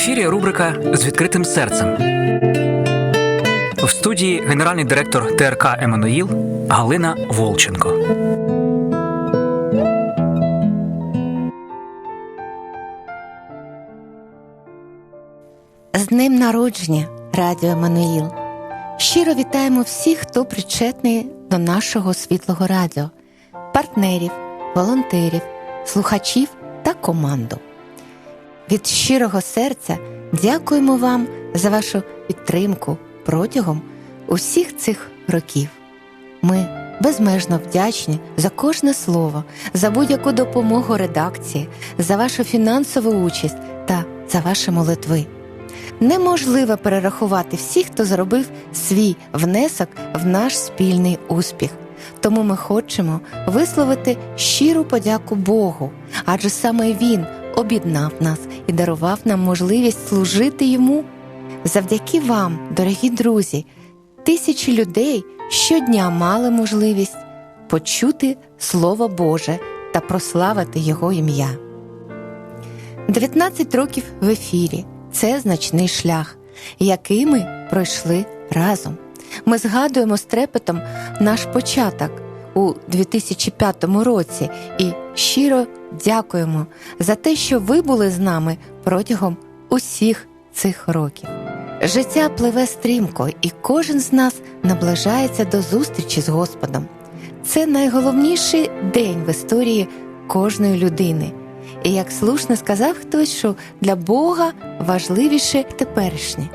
ефірі рубрика з відкритим серцем. В студії генеральний директор ТРК Еммануїл Галина Волченко. З днем народження, Радіо Еммануїл. Щиро вітаємо всіх, хто причетний до нашого світлого радіо, партнерів, волонтерів, слухачів та команду. Від щирого серця дякуємо вам за вашу підтримку протягом усіх цих років. Ми безмежно вдячні за кожне слово, за будь-яку допомогу редакції, за вашу фінансову участь та за ваші молитви. Неможливо перерахувати всіх, хто зробив свій внесок в наш спільний успіх. Тому ми хочемо висловити щиру подяку Богу, адже саме Він об'єднав нас і дарував нам можливість служити йому. Завдяки вам, дорогі друзі, тисячі людей щодня мали можливість почути Слово Боже та прославити Його ім'я. 19 років в ефірі це значний шлях, який ми пройшли разом. Ми згадуємо з трепетом наш початок у 2005 році і щиро дякуємо за те, що ви були з нами протягом усіх цих років. Життя пливе стрімко, і кожен з нас наближається до зустрічі з Господом. Це найголовніший день в історії кожної людини. І як слушно сказав хтось, що для Бога важливіше теперішнє.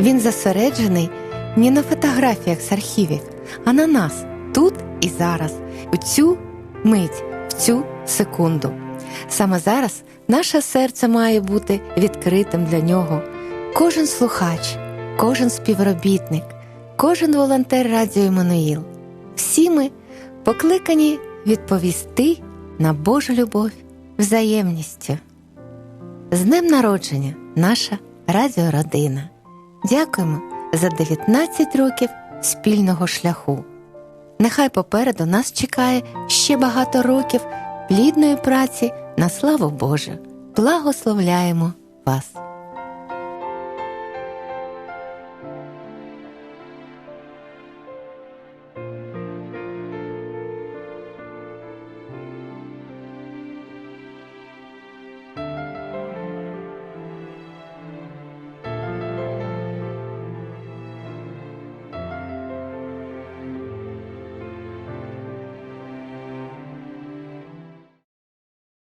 Він зосереджений не на фотографіях з архівів, а на нас тут і зараз, у цю мить, цю секунду. Саме зараз наше серце має бути відкритим для нього. Кожен слухач, кожен співробітник, кожен волонтер Радіо Еммануїл. Всі ми покликані відповісти на Божу любов взаємністю. З днем народження, наша радіородина. Дякуємо за 19 років спільного шляху. Нехай попереду нас чекає ще багато років плідної праці на славу Божу. Благословляємо вас!